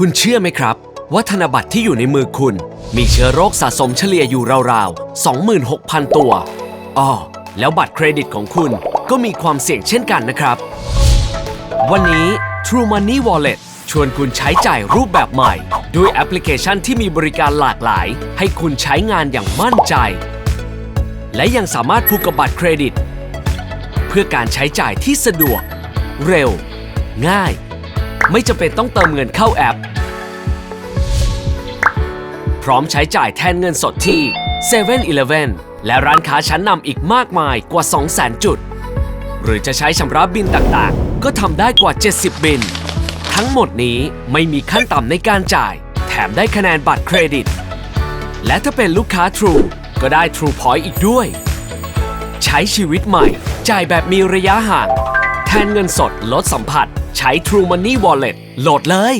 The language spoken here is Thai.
คุณเชื่อไหมครับ ว่าธนบัตรที่อยู่ในมือคุณ มีเชื้อโรคสะสมเฉลี่ยอยู่ราวๆ 26,000 ตัวอ้อแล้วบัตรเครดิตของคุณก็มีความเสี่ยงเช่นกันนะครับ วันนี้ True Money Wallet ชวนคุณใช้จ่ายรูปแบบใหม่ ด้วยแอปพลิเคชันที่มีบริการหลากหลาย ให้คุณใช้งานอย่างมั่นใจ และยังสามารถผูกกับบัตรเครดิต เพื่อการใช้จ่ายที่สะดวก เร็ว ง่าย ไม่จำเป็นต้องเติมเงินเข้าแอป พร้อมใช้จ่ายแทนเงินสดที่7 e เ e ่ e อและร้านค้าชั้นนำอีกมากมายกว่า 200,000 จุด หรือจะใช้ชำระบินต่างๆ ก็ทำได้กว่า 70 บิน ทั้งหมดนี้ไม่มีขั้นต่ำในการจ่าย แถมได้คะแนนบัตรเครดิต และถ้าเป็นลูกค้า True ก็ได้ True Point อีกด้วย ใช้ชีวิตใหม่ จ่ายแบบมีระยะห่าง แทนเงินสดลดสัมผัส ใช้ True Money Wallet โหลดเลย